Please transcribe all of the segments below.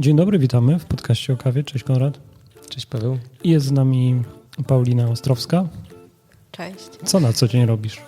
Dzień dobry, witamy w podcaście o kawie. Cześć Konrad. Cześć Paweł. Jest z nami Paulina Ostrowska. Cześć. Co na co dzień robisz?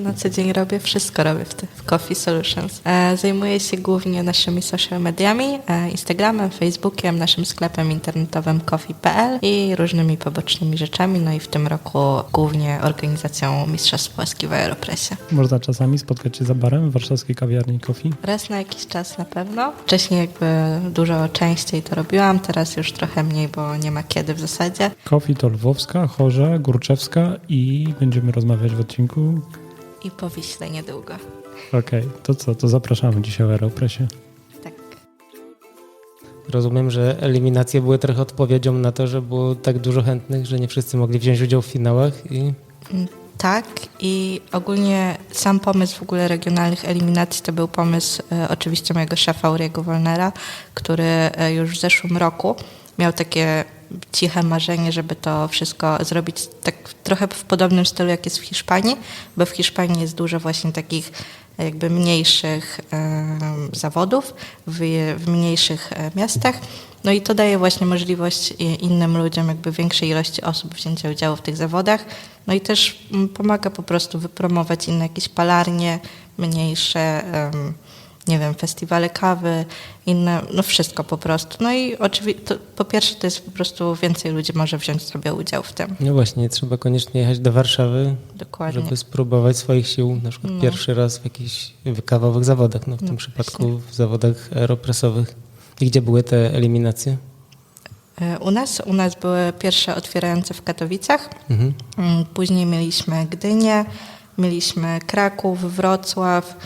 Co na co dzień robię? Wszystko robię w, w Coffee Solutions. E, zajmuję się głównie naszymi social mediami, e, Instagramem, Facebookiem, naszym sklepem internetowym coffee.pl i różnymi pobocznymi rzeczami. No i w tym roku głównie organizacją Mistrzostw Polski w Aeropressie. Można czasami spotkać się za barem w warszawskiej kawiarni Coffee. Raz na jakiś czas na pewno. Wcześniej jakby dużo częściej to robiłam, teraz już trochę mniej, bo nie ma kiedy w zasadzie. Coffee to Lwowska, Chorza, Górczewska i będziemy rozmawiać w odcinku. I po Wiśle niedługo. Okej, to co? To zapraszamy dzisiaj w Aeropresie. Tak. Rozumiem, że eliminacje były trochę odpowiedzią na to, że było tak dużo chętnych, że nie wszyscy mogli wziąć udział w finałach i Mm, Tak i ogólnie sam pomysł w ogóle regionalnych eliminacji to był pomysł e, oczywiście mojego szefa Uriego Wolnera, który e, już w zeszłym roku miał takie ciche marzenie, żeby to wszystko zrobić tak trochę w podobnym stylu jak jest w Hiszpanii, bo w Hiszpanii jest dużo właśnie takich e, jakby mniejszych e, zawodów w, w mniejszych e, miastach. No i to daje właśnie możliwość i- innym ludziom, jakby większej ilości osób wzięcia udziału w tych zawodach. No i też pomaga po prostu wypromować inne jakieś palarnie, mniejsze, nie wiem, festiwale kawy, inne, no wszystko po prostu. No i oczywiście, po pierwsze to jest po prostu więcej ludzi może wziąć sobie udział w tym. no właśnie, nie trzeba koniecznie jechać do Warszawy, Dokładnie. żeby spróbować swoich sił, na przykład No. pierwszy raz w jakichś kawowych zawodach, no w No, tym przypadku w zawodach aeropresowych. I gdzie były te eliminacje? E, U nas, u nas były pierwsze otwierające w Katowicach, Mhm. Mm, Później mieliśmy Gdynię, mieliśmy Kraków, Wrocław,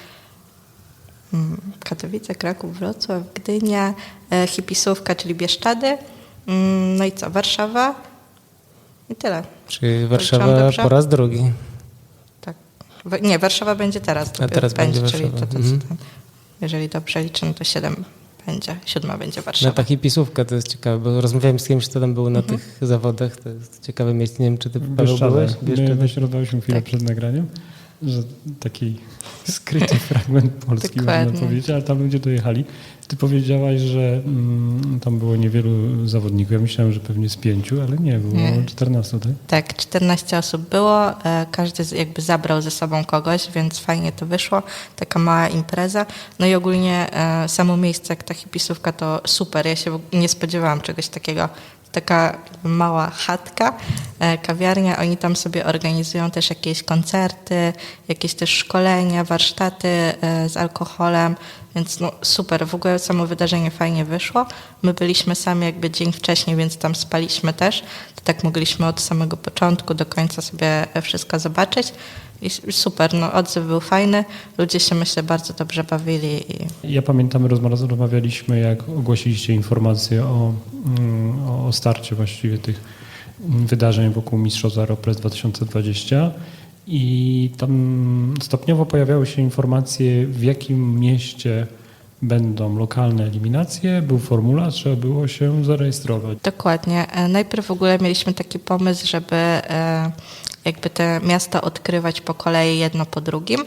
Katowice, Kraków, Wrocław, Gdynia, e, Hipisówka, czyli Bieszczady, mm, no i co, Warszawa i tyle. Czy Policzyłam Warszawa po raz drugi? Tak. Nie, Warszawa będzie teraz. dopiero teraz będzie czyli Warszawa. to, to, Mhm. to, jeżeli dobrze liczę, no to siedem będzie, siódma będzie No Warszawa. ta hipisówka to jest ciekawe, bo rozmawiałem z kimś, kto tam był na Mhm. tych zawodach, to jest ciekawe miejsce. Nie wiem, czy ty Paweł Bieszczady. byłeś? My właśnie rozmawialiśmy chwilę Tak. przed nagraniem, że taki skryty fragment Polski można Dokładnie. powiedzieć, ale tam ludzie dojechali. Ty powiedziałaś, że mm, tam było niewielu zawodników. Ja myślałem, że pewnie z pięciu, ale nie, było Nie. 14, tak? Tak, 14 osób było, e, każdy jakby zabrał ze sobą kogoś, więc fajnie to wyszło, taka mała impreza. No i ogólnie e, samo miejsce, jak ta hipisówka, to super, ja się nie spodziewałam czegoś takiego. Taka mała chatka, e, kawiarnia, oni tam sobie organizują też jakieś koncerty, jakieś też szkolenia, warsztaty e, z alkoholem, więc no super, w ogóle samo wydarzenie fajnie wyszło. My byliśmy sami jakby dzień wcześniej, więc tam spaliśmy też. To tak mogliśmy od samego początku do końca sobie wszystko zobaczyć. I super, no odzew był fajny, ludzie się myślę bardzo dobrze bawili i Ja pamiętam, rozma- rozmawialiśmy, jak ogłosiliście informację o, mm, o- o starcie właściwie tych wydarzeń wokół Mistrzostw Aeropress 2020 i tam stopniowo pojawiały się informacje, w jakim mieście będą lokalne eliminacje, był formularz, trzeba było się zarejestrować. Dokładnie. E, Najpierw w ogóle mieliśmy taki pomysł, żeby e, jakby te miasta odkrywać po kolei jedno po drugim.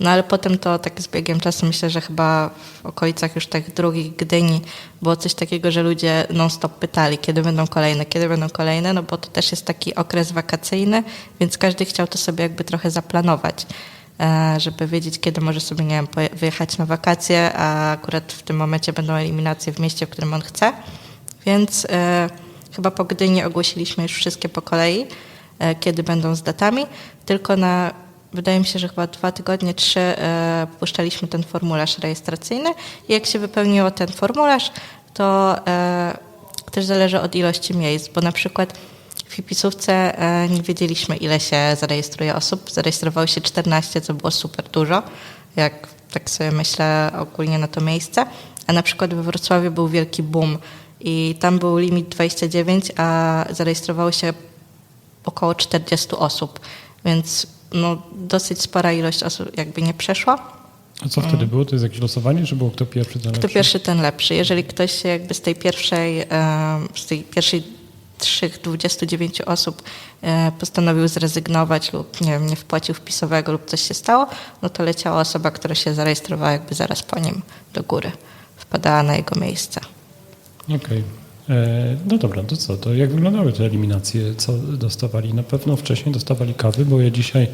No ale potem to tak z biegiem czasu myślę, że chyba w okolicach już tych drugich Gdyni było coś takiego, że ludzie non-stop pytali, kiedy będą kolejne, kiedy będą kolejne, no bo to też jest taki okres wakacyjny, więc każdy chciał to sobie jakby trochę zaplanować e, żeby wiedzieć, kiedy może sobie, nie wiem, wyjechać na wakacje, a akurat w tym momencie będą eliminacje w mieście, w którym on chce. Więc e, chyba po Gdyni ogłosiliśmy już wszystkie po kolei, kiedy będą z datami. Tylko na, wydaje mi się, że chyba dwa tygodnie, trzy e, puszczaliśmy ten formularz rejestracyjny i jak się wypełniło ten formularz, to e, też zależy od ilości miejsc, bo na przykład w Hipisówce e, nie wiedzieliśmy, ile się zarejestruje osób. Zarejestrowało się 14, co było super dużo, jak tak sobie myślę ogólnie na to miejsce. A na przykład we Wrocławiu był wielki boom i tam był limit 29, a zarejestrowało się około 40 osób, więc no, dosyć spora ilość osób jakby nie przeszła. A co wtedy było? To jest jakieś losowanie, że było kto pierwszy, ten Kto lepszy? pierwszy, ten lepszy. Jeżeli ktoś się jakby z tej pierwszej, em, z tej pierwszej trzech, 29 osób e, postanowił zrezygnować lub nie wiem, nie wpłacił wpisowego lub coś się stało, no to leciała osoba, która się zarejestrowała jakby zaraz po nim do góry. Wpadała na jego miejsce. Okej. E, No dobra, to co? To jak wyglądały te eliminacje? Co dostawali? Na pewno wcześniej dostawali kawy, bo ja dzisiaj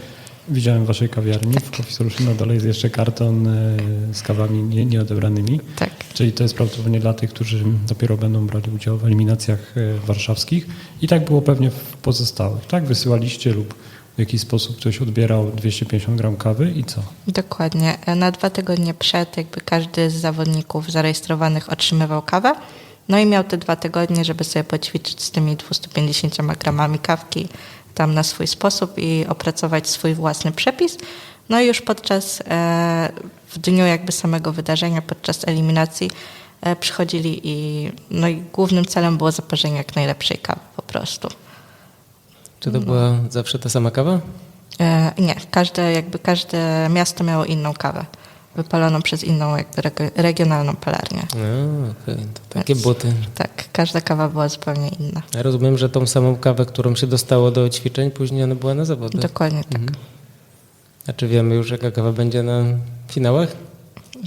widziałem w waszej kawiarni w Coffee Solution, nadal jest jeszcze karton e, z kawami nie, nieodebranymi. Tak. Czyli to jest prawdopodobnie dla tych, którzy dopiero będą brali udział w eliminacjach e, warszawskich. I tak było pewnie w pozostałych. Tak? Wysyłaliście lub w jakiś sposób ktoś odbierał 250 gram kawy i co? Dokładnie. Na dwa tygodnie przed jakby każdy z zawodników zarejestrowanych otrzymywał kawę. No i miał te dwa tygodnie, żeby sobie poćwiczyć z tymi 250 gramami kawki tam na swój sposób i opracować swój własny przepis. No i już podczas, e, w dniu jakby samego wydarzenia, podczas eliminacji e, przychodzili i, no i głównym celem było zaparzenie jak najlepszej kawy po prostu. Czy to była zawsze ta sama kawa? E, nie, każde, jakby każde miasto miało inną kawę, wypaloną przez inną jakby reg- regionalną palarnię. No, okej, to takie buty. Tak, każda kawa była zupełnie inna. Ja rozumiem, że tą samą kawę, którą się dostało do ćwiczeń, później ona była na zawodach. Dokładnie tak. A czy wiemy już, jaka kawa będzie na finałach?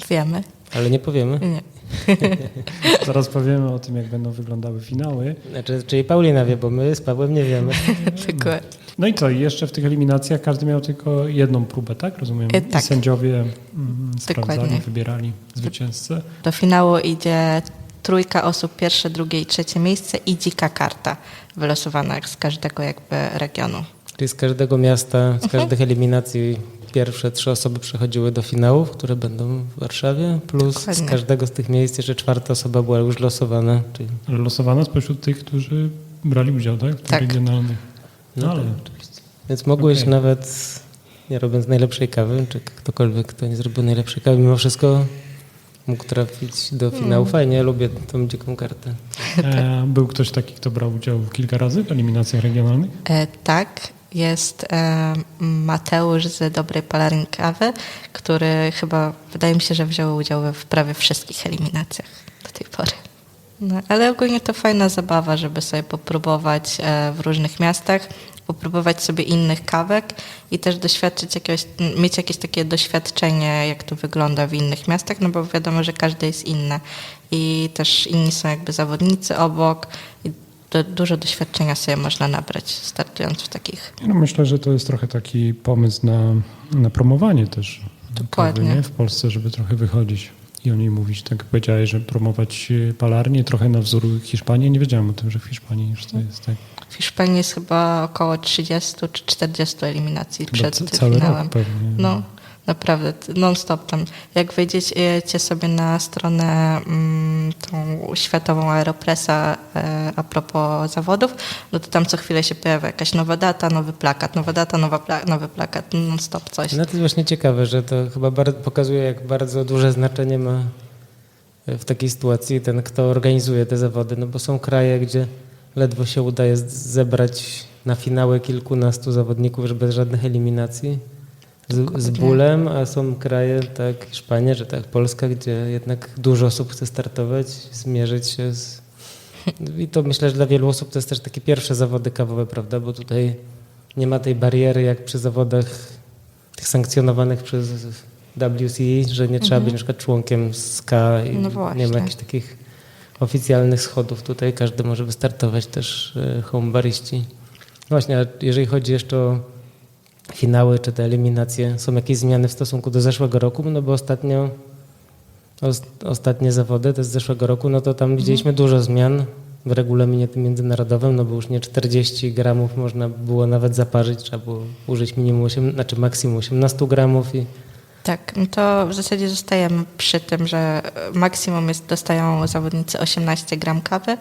Wiemy. Ale nie powiemy. Nie. Zaraz powiemy o tym, jak będą wyglądały finały. Znaczy, czyli Paulina wie, bo my z Pawłem nie wiemy. Dokładnie. No i co? I jeszcze w tych eliminacjach każdy miał tylko jedną próbę, tak? Rozumiem. E, tak. I sędziowie mm, sprawdzali, Dokładnie. wybierali zwycięzcę. Do finału idzie trójka osób, pierwsze, drugie i trzecie miejsce i dzika karta wylosowana z każdego jakby regionu. Czyli z każdego miasta, z każdych eliminacji pierwsze trzy osoby przechodziły do finałów, które będą w Warszawie, plus z Dokładnie. każdego z tych miejsc jeszcze czwarta osoba była już losowana. Czyli... Losowana spośród tych, którzy brali udział, tak? W Tak. regionalnych. No, No ale Więc mogłeś Okej. nawet, nie robiąc najlepszej kawy, czy ktokolwiek, kto nie zrobił najlepszej kawy, mimo wszystko mógł trafić do finału. Fajnie, lubię tą dziką kartę. e, był ktoś taki, kto brał udział kilka razy w eliminacjach regionalnych? E, tak, jest e, Mateusz z Dobrej Palarni Kawy, który chyba, wydaje mi się, że wziął udział we w prawie wszystkich eliminacjach do tej pory. No, ale ogólnie to fajna zabawa, żeby sobie popróbować e, w różnych miastach, popróbować sobie innych kawek i też doświadczyć jakiegoś, mieć jakieś takie doświadczenie, jak to wygląda w innych miastach, no bo wiadomo, że każde jest inne i też inni są jakby zawodnicy obok i do, dużo doświadczenia sobie można nabrać startując w takich. No, myślę, że to jest trochę taki pomysł na, na promowanie też kawy Dokładnie. nie? w Polsce, żeby trochę wychodzić i o niej mówić. Tak powiedziałeś, że promować e, palarnię trochę na wzór Hiszpanii. Nie wiedziałem o tym, że w Hiszpanii już to jest tak. W Hiszpanii jest chyba około 30 czy 40 eliminacji Chyba przed ca- cały finałem. rok pewnie. No, naprawdę, non-stop tam. Jak wejdziecie sobie na stronę mm, tą światową Aeropressa e, a propos zawodów, no to tam co chwilę się pojawia jakaś nowa data, nowy plakat, nowa data, nowa pla- nowy plakat, non-stop coś. No to jest właśnie ciekawe, że to chyba pokazuje, jak bardzo duże znaczenie ma w takiej sytuacji ten, kto organizuje te zawody, no bo są kraje, gdzie ledwo się udaje zebrać na finały kilkunastu zawodników, że bez żadnych eliminacji. Z, z bólem, a są kraje, tak Hiszpania, czy tak Polska, gdzie jednak dużo osób chce startować, zmierzyć się z... I to myślę, że dla wielu osób to jest też takie pierwsze zawody kawowe, prawda, bo tutaj nie ma tej bariery jak przy zawodach tych sankcjonowanych przez WCE, że nie trzeba być na przykład członkiem SKA i No nie ma jakichś takich oficjalnych schodów. Tutaj każdy może wystartować też e, home bariści. Właśnie, a jeżeli chodzi jeszcze o finały czy te eliminacje, są jakieś zmiany w stosunku do zeszłego roku? No bo ostatnio os, ostatnie zawody, to z zeszłego roku, no to tam widzieliśmy dużo zmian w regulaminie tym międzynarodowym, no bo już nie 40 gramów można było nawet zaparzyć, trzeba było użyć minimum 8, znaczy maksimum 18 gramów i Tak, no to w zasadzie zostajemy przy tym, że maksimum jest, dostają zawodnicy 18 gram kawy,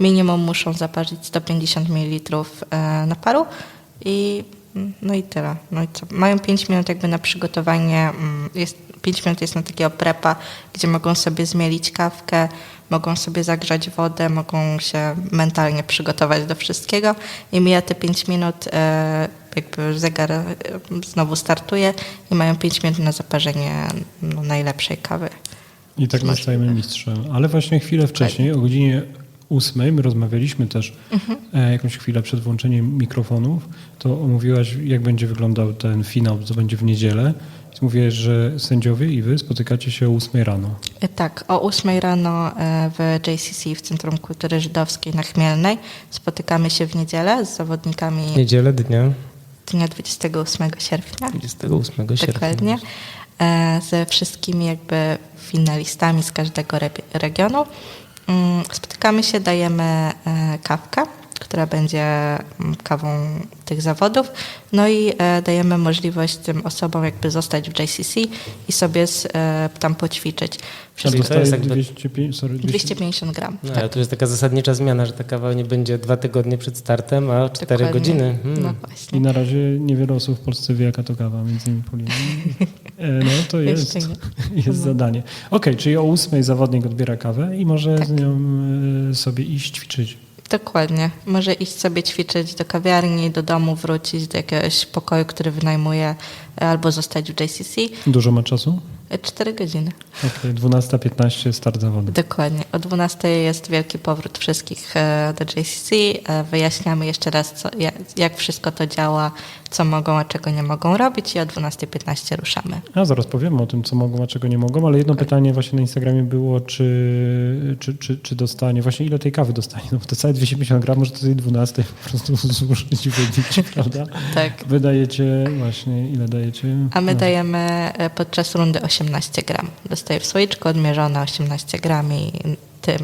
minimum muszą zaparzyć 150 ml e, naparu i no i tyle. No i co? Mają 5 minut jakby na przygotowanie, mm, jest, 5 minut jest na takiego prepa, gdzie mogą sobie zmielić kawkę, mogą sobie zagrzać wodę, mogą się mentalnie przygotować do wszystkiego i mija te 5 minut, e, jakby zegar e, znowu startuje i mają 5 minut na zaparzenie no, najlepszej kawy. I tak zostajemy mistrzem. Ale właśnie chwilę wcześniej, o godzinie ósmej, my rozmawialiśmy też e, jakąś chwilę przed włączeniem mikrofonów, to omówiłaś, jak będzie wyglądał ten finał, co będzie w niedzielę. Mówiłeś, że sędziowie i wy spotykacie się o ósmej rano. E, Tak, o 8 rano e, w JCC, w Centrum Kultury Żydowskiej na Chmielnej. Spotykamy się w niedzielę z zawodnikami Niedzielę dnia dnia 28 sierpnia. 28 sierpnia. Dokładnie. Ze wszystkimi jakby finalistami z każdego re- regionu. Mm, Spotykamy się, dajemy e, kawkę, która będzie mm, kawą tych zawodów. No i e, dajemy możliwość tym osobom jakby zostać w JCC i sobie z, e, tam poćwiczyć. Wszystko to jest jakby- 205, sorry, 200, 250 gram. No, tak. ale to jest taka zasadnicza zmiana, że ta kawa nie będzie dwa tygodnie przed startem, a cztery Dokładnie. godziny. Hmm. No I właśnie. na razie niewiele osób w Polsce wie, jaka to kawa, między innymi Polina. E, No to jest, jest zadanie. Okej, czyli o ósmej zawodnik odbiera kawę i może Tak. z nią sobie iść ćwiczyć. Dokładnie. Może iść sobie ćwiczyć do kawiarni, do domu, wrócić do jakiegoś pokoju, który wynajmuje, e, albo zostać w JCC. Dużo ma czasu? E, Cztery godziny. Okej, 12.15 start zawodu. Dokładnie. O 12 jest wielki powrót wszystkich e, do JCC. E, Wyjaśniamy jeszcze raz, co, jak, jak wszystko to działa, co mogą, a czego nie mogą robić i o 12.15 ruszamy. A zaraz powiemy o tym, co mogą, a czego nie mogą, ale jedno pytanie właśnie na Instagramie było, czy, czy, czy, czy dostanie, właśnie ile tej kawy dostanie? No bo to całe 250 gram, może to tej 12 po prostu zużyć i wybić, prawda? Tak. Wydajecie właśnie, ile dajecie? A my No. dajemy e, podczas rundy 18 gram. Dostaję w słoiczku odmierzone 18 gram i tym,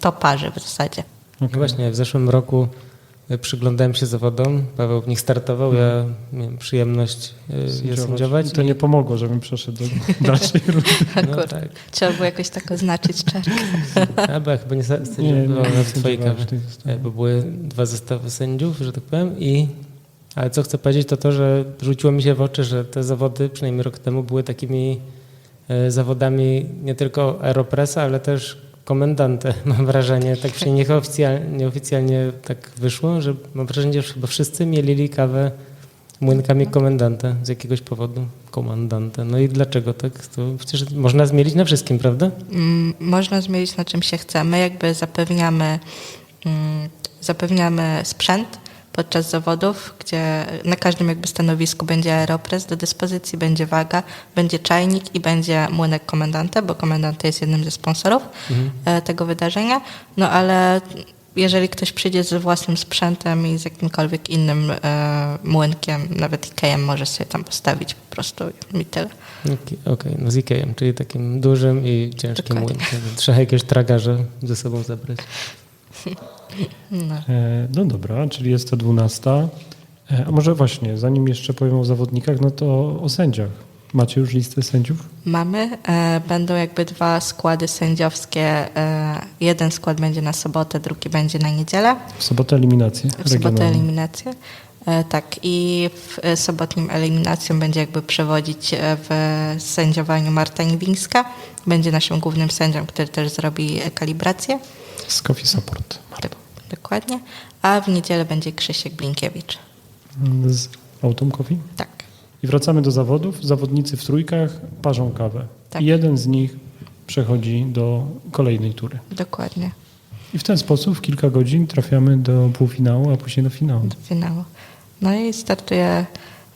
to parzy w zasadzie. No właśnie, w zeszłym roku przyglądałem się zawodom, Paweł w nich startował, ja miałem przyjemność y, je sędziować. I to nie pomogło, żebym przeszedł do dalszej rundy. No Akurat. tak. Trzeba było jakoś tak oznaczyć czarkę. A, bo ja chyba nie sędziowałem nie, w twojej kawie. E, Bo były dwa zestawy sędziów, że tak powiem i ale co chcę powiedzieć to to, że rzuciło mi się w oczy, że te zawody przynajmniej rok temu były takimi e, zawodami nie tylko Aeropressa, ale też komendantę. Mam wrażenie, tak się nieoficjalnie, nieoficjalnie tak wyszło, że mam wrażenie, że chyba wszyscy mielili kawę młynkami komendanta z jakiegoś powodu. Komandanta. No i dlaczego tak? To przecież można zmielić na wszystkim, prawda? Mm, Można zmienić na czym się chce. My jakby zapewniamy, mm, zapewniamy sprzęt podczas zawodów, gdzie na każdym jakby stanowisku będzie aeropres do dyspozycji, będzie waga, będzie czajnik i będzie młynek komendanta, bo komendant jest jednym ze sponsorów e, tego wydarzenia. No ale jeżeli ktoś przyjdzie ze własnym sprzętem i z jakimkolwiek innym e, młynkiem, nawet Ikejem może sobie tam postawić po prostu i tyle. Okej, okej, no z Ikejem, czyli takim dużym i ciężkim Dokładnie. młynkiem. Trzeba jakieś tragarze ze sobą zabrać. No. E, No dobra, czyli jest to 12. E, A może właśnie, zanim jeszcze powiem o zawodnikach, no to o sędziach. Macie już listę sędziów? Mamy. E, Będą jakby dwa składy sędziowskie. Jeden skład będzie na sobotę, drugi będzie na niedzielę. W sobotę eliminację W sobotę eliminację. Tak, i w sobotnim eliminacją będzie jakby przewodzić w sędziowaniu Marta Niwińska. Będzie naszym głównym sędzią, który też zrobi kalibrację. Z Coffee Support. Tak, dokładnie. A w niedzielę będzie Krzysiek Blinkiewicz. Z Autumn Coffee. Tak. I wracamy do zawodów. Zawodnicy w trójkach parzą kawę. Tak. I jeden z nich przechodzi do kolejnej tury. Dokładnie. I w ten sposób w kilka godzin trafiamy do półfinału, a później do finału. do finału. No i startuje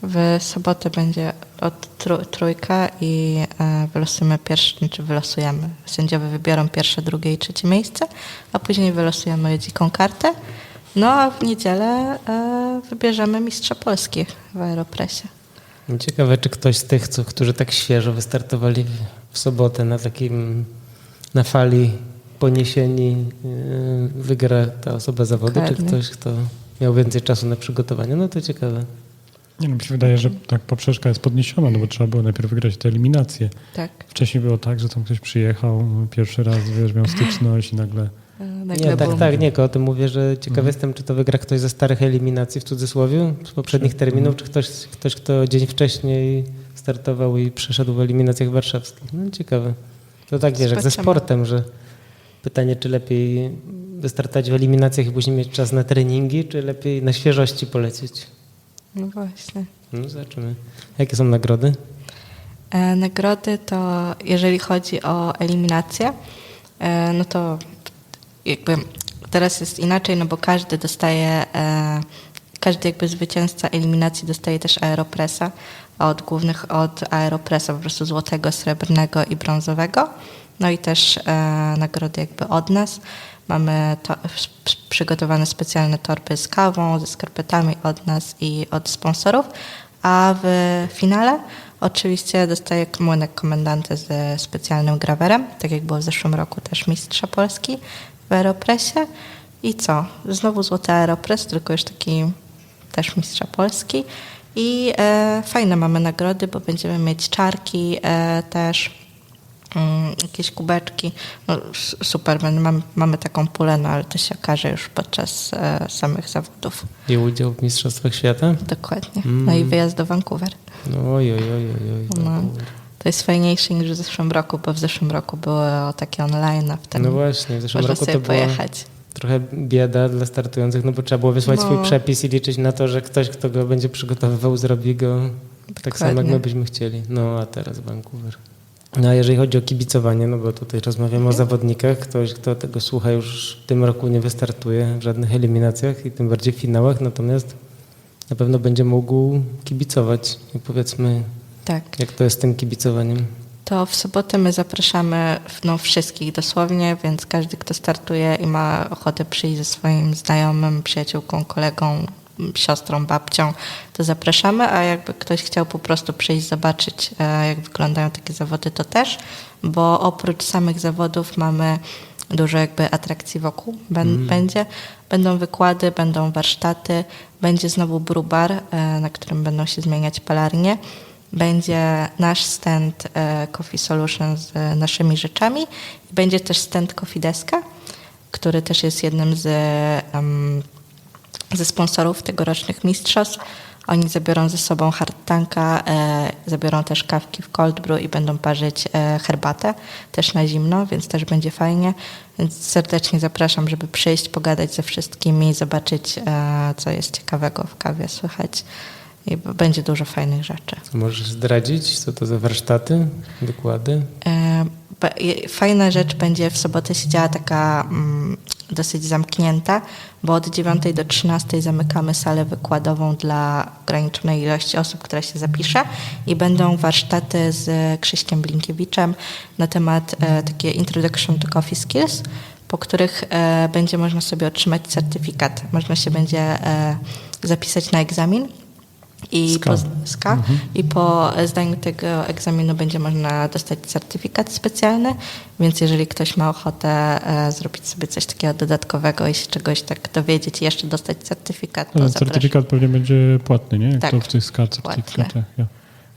w sobotę będzie od trój, trójka i e, wylosujemy pierwsze, czy wylosujemy. Sędziowie wybiorą pierwsze, drugie i trzecie miejsce, a później wylosujemy dziką kartę. No a w niedzielę e, wybierzemy mistrza Polski w Aeropresie. Ciekawe, czy ktoś z tych, co, którzy tak świeżo wystartowali w, sobotę na takim, na fali poniesieni, yy, wygra ta osoba zawody, czy ktoś, kto miał więcej czasu na przygotowanie. No to ciekawe. Nie no, mi się wydaje, że tak poprzeczka jest podniesiona, no bo trzeba było najpierw wygrać te eliminacje. Tak. Wcześniej było tak, że tam ktoś przyjechał, pierwszy raz wiesz, miał styczność i nagle nagle Nie, tak, boom. tak, nie, o tym mówię, że ciekaw jestem, czy to wygra ktoś ze starych eliminacji w cudzysłowie, z poprzednich terminów, czy ktoś, ktoś, kto dzień wcześniej startował i przeszedł w eliminacjach warszawskich. No ciekawe. To tak wiesz, jak ze sportem, że pytanie, czy lepiej wystartować w eliminacjach i później mieć czas na treningi, czy lepiej na świeżości polecieć. No właśnie. No zobaczymy. Jakie są nagrody? E, Nagrody to, jeżeli chodzi o eliminację, e, no to jakby teraz jest inaczej, no bo każdy dostaje, e, każdy jakby zwycięzca eliminacji dostaje też aeropresa od głównych, od aeropresa po prostu złotego, srebrnego i brązowego. No i też e, nagrody jakby od nas. Mamy to, przygotowane specjalne torby z kawą, ze skarpetami od nas i od sponsorów. A w finale oczywiście dostaje młynek komendantę ze specjalnym grawerem, tak jak było w zeszłym roku też mistrza Polski w Aeropresie. I co? Znowu złoty Aeropres, tylko już taki też mistrza Polski. I e, fajne mamy nagrody, bo będziemy mieć czarki e, też, jakieś kubeczki. No, mam, mamy taką pulę, no ale to się okaże już podczas e, samych zawodów. I udział w Mistrzostwach Świata? Dokładnie. No i wyjazd do Vancouver. No oj, oj, oj, oj, oj. No, to jest fajniejsze niż w zeszłym roku, bo w zeszłym roku były takie online, a w tym No właśnie, w zeszłym roku to była pojechać. trochę bieda dla startujących, no bo trzeba było wysłać No. swój przepis i liczyć na to, że ktoś, kto go będzie przygotowywał, zrobi go tak samo, jak Dokładnie. my byśmy chcieli. No a teraz Vancouver. No a jeżeli chodzi o kibicowanie, no bo tutaj rozmawiamy Mhm. o zawodnikach, ktoś, kto tego słucha już w tym roku nie wystartuje w żadnych eliminacjach i tym bardziej w finałach, natomiast na pewno będzie mógł kibicować. I powiedzmy, Tak. jak to jest z tym kibicowaniem. To w sobotę my zapraszamy no, wszystkich dosłownie, więc każdy, kto startuje i ma ochotę przyjść ze swoim znajomym, przyjaciółką, kolegą, siostrą, babcią, to zapraszamy, a jakby ktoś chciał po prostu przyjść, zobaczyć, e, jak wyglądają takie zawody, to też, bo oprócz samych zawodów mamy dużo jakby atrakcji wokół Bę- będzie. Będą wykłady, będą warsztaty, będzie znowu brubar, e, na którym będą się zmieniać palarnie. Będzie nasz stand e, Coffee Solution z naszymi rzeczami. Będzie też stand Coffee Deska, który też jest jednym z, em, ze sponsorów tegorocznych mistrzostw. Oni zabiorą ze sobą hard tanka, e, zabiorą też kawki w cold brew i będą parzyć e, herbatę też na zimno, więc też będzie fajnie. Więc serdecznie zapraszam, żeby przyjść, pogadać ze wszystkimi, zobaczyć, e, co jest ciekawego w kawie słychać. I będzie dużo fajnych rzeczy. Możesz zdradzić, co to za warsztaty, wykłady? E, Fajna rzecz będzie w sobotę się działa taka mm, dosyć zamknięta, bo od 9 do 13 zamykamy salę wykładową dla ograniczonej ilości osób, która się zapisze i będą warsztaty z Krzyśkiem Blinkiewiczem na temat e, takie Introduction to Coffee Skills, po których e, będzie można sobie otrzymać certyfikat. Można się będzie e, zapisać na egzamin i SKA. po, SKA, i po zdaniu tego egzaminu będzie można dostać certyfikat specjalny, więc jeżeli ktoś ma ochotę e, zrobić sobie coś takiego dodatkowego i się czegoś tak dowiedzieć i jeszcze dostać certyfikat, to Ale certyfikat pewnie będzie płatny, nie? Jak Tak, to w tych certyfikatach. Ja,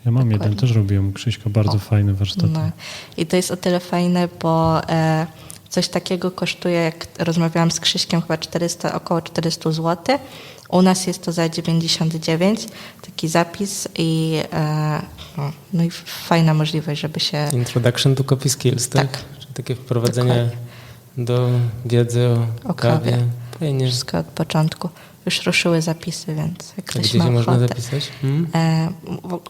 ja mam jeden, Dokładnie. też robiłem Krzyśka, bardzo fajne warsztaty. No. I to jest o tyle fajne, bo e, coś takiego kosztuje, jak rozmawiałam z Krzyśkiem, chyba 400, około 400 zł. U nas jest to za 99, taki zapis i, e, no, no i fajna możliwość, żeby się... Introduction to Coffee Skills, tak? Tak. Takie wprowadzenie Dokładnie. do wiedzy o, O kawie. kawie. Fajnie. Wszystko od początku. Już ruszyły zapisy, więc jak A ktoś gdzie ma się można ochotę. zapisać? Hmm? E,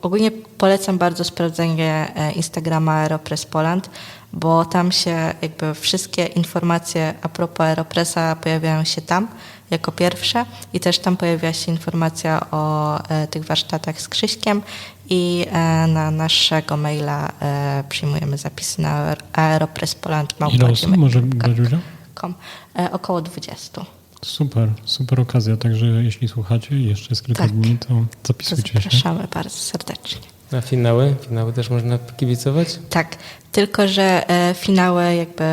ogólnie polecam bardzo sprawdzenie e, Instagrama Aeropress Poland, bo tam się jakby wszystkie informacje a propos Aeropressa pojawiają się tam jako pierwsze i też tam pojawia się informacja o e, tych warsztatach z Krzyśkiem i e, na naszego maila e, przyjmujemy zapisy na osób może około 20. Super, super okazja, także jeśli słuchacie jeszcze jest kilka Tak. dni, to To zapisujcie się. zapraszamy bardzo serdecznie. A finały? Finały też można kibicować? Tak, tylko że e, finały jakby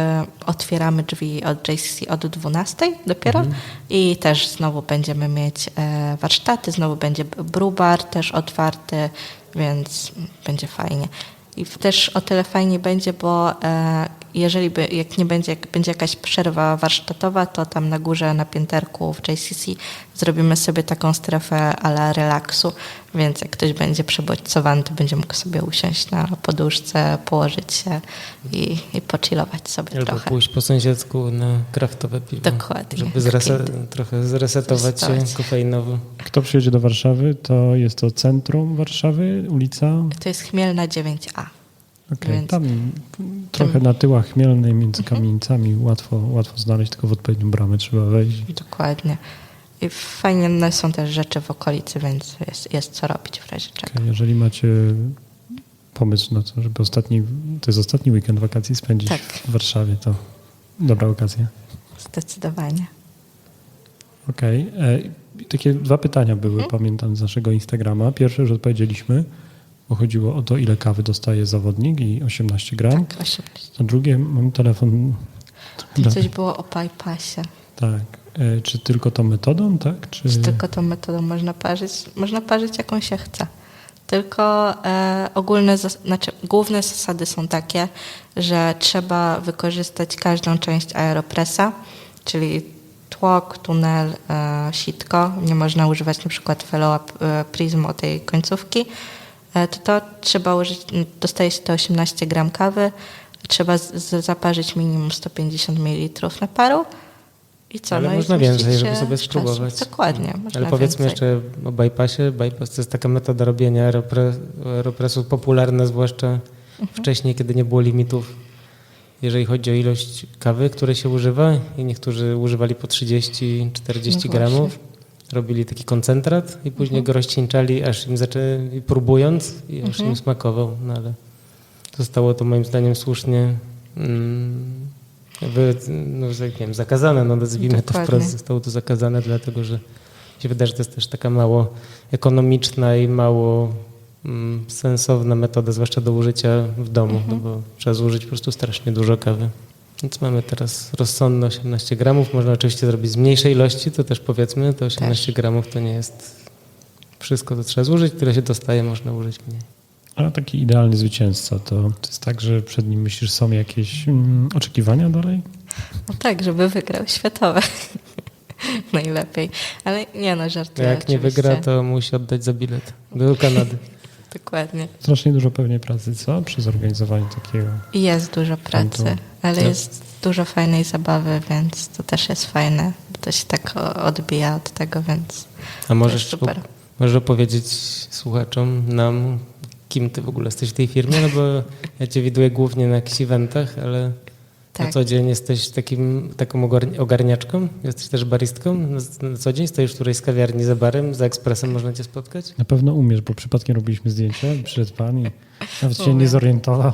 otwieramy drzwi od JCC od 12 dopiero i też znowu będziemy mieć e, warsztaty, znowu będzie brubar też otwarty, więc będzie fajnie. I też o tyle fajnie będzie, bo e, jeżeli by, jak nie będzie, jak będzie jakaś przerwa warsztatowa, to tam na górze na pięterku w JCC zrobimy sobie taką strefę ala relaksu, więc jak ktoś będzie przebodźcowany, to będzie mógł sobie usiąść na poduszce, położyć się i, i pochillować sobie Albo trochę. pójść po sąsiedzku na kraftowe piwo. Dokładnie. Żeby zrese- trochę zresetować się kofeinowo. Kto przyjedzie do Warszawy, to jest to centrum Warszawy, ulica. To jest Chmielna 9A. Okej, Więc- tam trochę na tyłach chmielnej między kamienicami łatwo, łatwo znaleźć, tylko w odpowiednią bramę trzeba wejść. Dokładnie. I fajne są też rzeczy w okolicy, więc jest, jest co robić w razie czego. Okej, jeżeli macie pomysł na to, żeby ostatni, to jest ostatni weekend wakacji spędzić Tak. w Warszawie, to dobra okazja. Zdecydowanie. Okej. e, i Takie dwa pytania były, pamiętam, z naszego Instagrama. Pierwsze, że odpowiedzieliśmy, bo chodziło o to, ile kawy dostaje zawodnik i 18 gram. Tak, 18. A drugie, mam telefon. Tam coś było o bypassie. Tak. E, Czy tylko tą metodą, tak? Czy... Czy tylko tą metodą można parzyć? Można parzyć jaką się chce. Tylko e, ogólne, znaczy główne zasady są takie, że trzeba wykorzystać każdą część aeropressa, czyli tłok, tunel, e, sitko. Nie można używać na przykład follow-up e, prism o tej końcówki. E, to, to trzeba użyć, dostaje się to 18 gram kawy, trzeba z, z, zaparzyć minimum 150 ml na paru. I co? Ale no można więcej, żeby sobie spróbować. Dokładnie. Można Ale powiedzmy więcej. jeszcze o bypassie. Bypass to jest taka metoda robienia aeropresu popularna, zwłaszcza Mhm. wcześniej, kiedy nie było limitów, jeżeli chodzi o ilość kawy, której się używa. I niektórzy używali po 30-40 No gramów. Robili taki koncentrat i później Mhm. go rozcieńczali, aż im zaczęli, próbując, i aż Mhm. im smakował. No ale zostało to moim zdaniem słusznie mm, wy, no, nie wiem, zakazane, no nazwijmy to Dokładnie. wprost, zostało to zakazane, dlatego że się wydaje, że to jest też taka mało ekonomiczna i mało mm, sensowna metoda, zwłaszcza do użycia w domu, no bo trzeba zużyć po prostu strasznie dużo kawy. Więc mamy teraz rozsądne 18 gramów. Można oczywiście zrobić z mniejszej ilości, to też powiedzmy, to 18 gramów to nie jest wszystko, co trzeba zużyć, tyle się dostaje, można użyć mniej. A taki idealny zwycięzca to, to jest tak, że przed nim myślisz, są jakieś mm, oczekiwania dalej? No tak, żeby wygrał światowe. Najlepiej. Ale nie no, żartuję jak nie oczywiście. wygra, to musi oddać za bilet do Kanady. Dokładnie. Strasznie dużo pewnie pracy, co? Przy zorganizowaniu takiego. Jest dużo pracy, ale tak. jest dużo fajnej zabawy, więc to też jest fajne. bo To się tak odbija od tego, więc A to możesz, jest super. możesz opowiedzieć słuchaczom, nam, kim ty w ogóle jesteś w tej firmie? No bo ja cię widuję głównie na jakichś eventach, ale na Tak. co dzień jesteś takim, taką ogar- ogarniaczką? Jesteś też baristką? Na, na co dzień stoisz w którejś z kawiarni za barem, za ekspresem można cię spotkać? Na pewno umiesz, bo przypadkiem robiliśmy zdjęcia przyszedł pan i nawet się nie zorientował.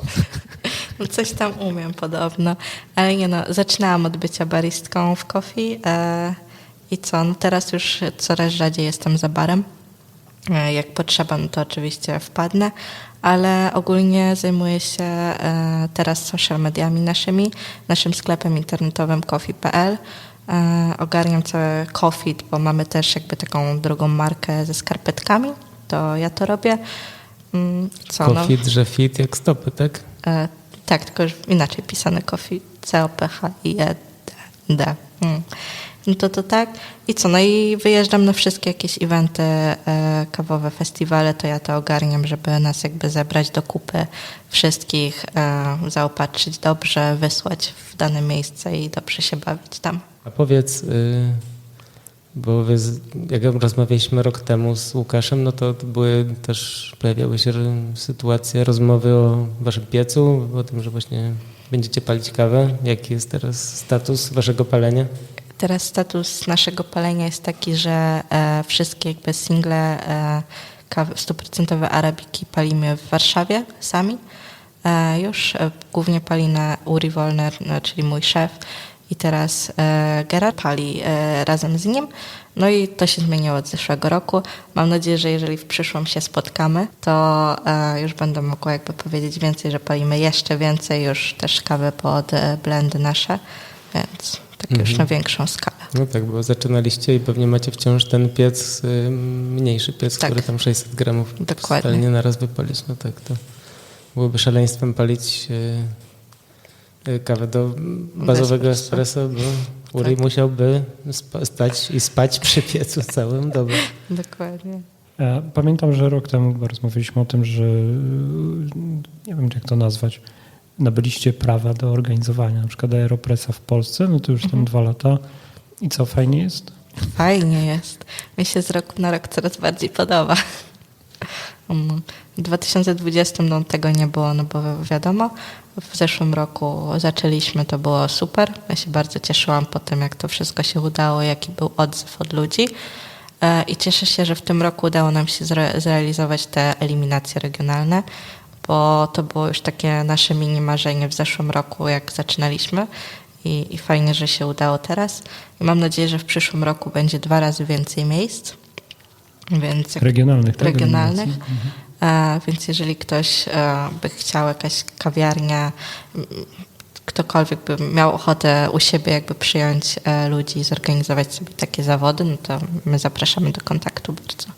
No coś tam umiem podobno, ale nie no, zaczynałam od bycia baristką w coffee e, i co, no teraz już coraz rzadziej jestem za barem. E, jak potrzeba, no to oczywiście wpadnę, ale ogólnie zajmuję się e, teraz social mediami naszymi, naszym sklepem internetowym coffee.pl. E, ogarniam cały coffee, bo mamy też jakby taką drugą markę ze skarpetkami, to ja to robię. Mm, Co, no, Kofit, że fit jak stopy, tak? Tak, tylko już inaczej pisane coffee. C-O-P-H-I-E-D. Mm. No to to tak. I co? No i wyjeżdżam na wszystkie jakieś eventy e, kawowe, festiwale, to ja to ogarniam, żeby nas jakby zebrać do kupy wszystkich, e, zaopatrzyć dobrze, wysłać w dane miejsce i dobrze się bawić tam. A powiedz, y, bo jak rozmawialiśmy rok temu z Łukaszem, no to były też, pojawiały się sytuacje, rozmowy o waszym piecu, o tym, że właśnie będziecie palić kawę. Jaki jest teraz status waszego palenia? Teraz status naszego palenia jest taki, że e, wszystkie jakby single e, kawy, 100% arabiki palimy w Warszawie sami. E, już e, głównie pali na Uri Wolner, no, czyli mój szef i teraz e, Gerard pali e, razem z nim. No i to się zmieniło od zeszłego roku. Mam nadzieję, że jeżeli w przyszłym się spotkamy, to e, już będę mogła jakby powiedzieć więcej, że palimy jeszcze więcej już też kawy pod e, blendy nasze, więc tak już Mhm. na większą skalę. No tak, bo zaczynaliście i pewnie macie wciąż ten piec, y, mniejszy piec, Tak. który tam 600 gramów Dokładnie. spalnie na raz wypalić. No tak, to byłoby szaleństwem palić y, y, kawę do bazowego espresso. bo Uri Tak. musiałby stać i spać przy piecu całą dobę. Dokładnie. E, Pamiętam, że rok temu rozmawialiśmy o tym, że nie wiem jak to nazwać, nabyliście prawa do organizowania na przykład Aeropressa w Polsce, no to już tam dwa lata. I co, fajnie jest? Fajnie jest. Mi się z roku na rok coraz bardziej podoba. Mm, W 2020 no, tego nie było, no bo wiadomo, w zeszłym roku zaczęliśmy, to było super. Ja się bardzo cieszyłam po tym, jak to wszystko się udało, jaki był odzew od ludzi. E, I cieszę się, że w tym roku udało nam się zre- zrealizować te eliminacje regionalne, bo to było już takie nasze mini marzenie w zeszłym roku, jak zaczynaliśmy. I, I fajnie, że się udało teraz. I mam nadzieję, że w przyszłym roku będzie dwa razy więcej miejsc. Więc Regionalnych, tak? regionalnych. Eliminacji. E, więc jeżeli ktoś e, by chciał jakaś kawiarnia, ktokolwiek by miał ochotę u siebie jakby przyjąć e, ludzi i zorganizować sobie takie zawody, no to my zapraszamy do kontaktu bardzo.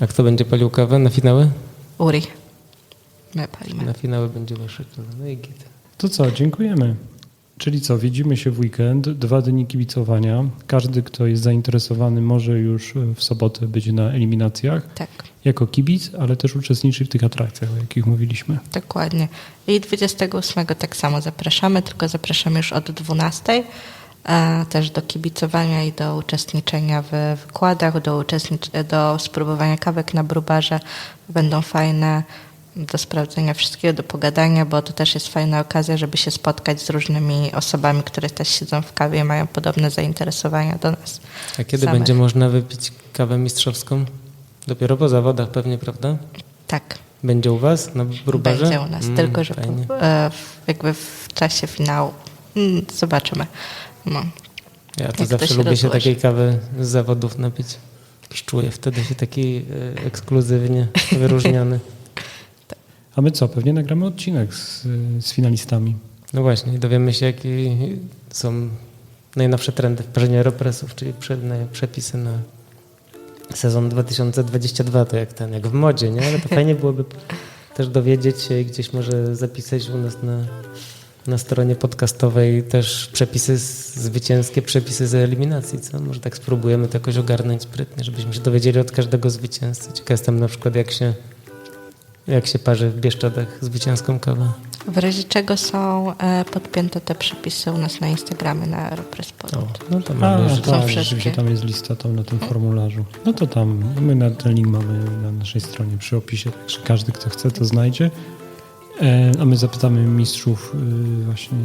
A kto będzie palił kawę na finały? Uri. My palimy. Na finały będzie wasze No i git. To co, dziękujemy. Czyli co, widzimy się w weekend, dwa dni kibicowania. Każdy, kto jest zainteresowany, może już e, w sobotę być na eliminacjach Tak, jako kibic, ale też uczestniczy w tych atrakcjach, o jakich mówiliśmy. dokładnie. I 28 tak samo zapraszamy, tylko zapraszamy już od 12. E, też do kibicowania i do uczestniczenia w wykładach, do, uczestnicz- do spróbowania kawek na brubarze. Będą fajne do sprawdzenia wszystkiego, do pogadania, bo to też jest fajna okazja, żeby się spotkać z różnymi osobami, które też siedzą w kawie i mają podobne zainteresowania do nas. A kiedy samych. będzie można wypić kawę mistrzowską? Dopiero po zawodach pewnie, prawda? Tak, Będzie u was na brubarze? będzie u nas, Mm, tylko że po, e, jakby w czasie finału mm, zobaczymy. No. Ja to jak to zawsze się lubię się rozłoży. takiej kawy z zawodów napić. Czuję wtedy się taki e, ekskluzywnie wyróżniony. A my co, pewnie nagramy odcinek z, z finalistami. No właśnie, dowiemy się, jakie są najnowsze trendy w parzeniu aeropresów, czyli przepisy na sezon 2022, to jak ten, jak w modzie, nie? Ale to fajnie byłoby też dowiedzieć się i gdzieś może zapisać u nas na, na stronie podcastowej też przepisy zwycięskie, przepisy z eliminacji, co? Może tak spróbujemy to jakoś ogarnąć sprytnie, żebyśmy się dowiedzieli od każdego zwycięzcy. Ciekaw jestem na przykład, jak się, jak się parzy w Bieszczadach zwycięską kawę. W razie czego są e, podpięte te przepisy u nas na Instagramie na Aeropress O, no to A, mamy już są tak, wszystkie. rzeczywiście tam jest lista tam na tym formularzu. No to tam, my na ten link mamy na naszej stronie przy opisie, także każdy, kto chce, to znajdzie. E, A my zapytamy mistrzów y, właśnie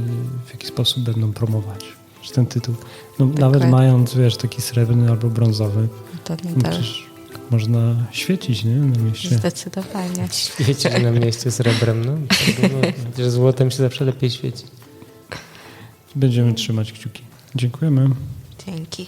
w jaki sposób będą promować ten tytuł. No, nawet mając, wiesz, taki srebrny albo brązowy, To nie no też. przecież można świecić, nie, na mieście. Zdecydowanie. Świeci na mieście srebrem, no. Chociaż złotem się zawsze lepiej świeci. Będziemy trzymać kciuki. Dziękujemy. Dzięki.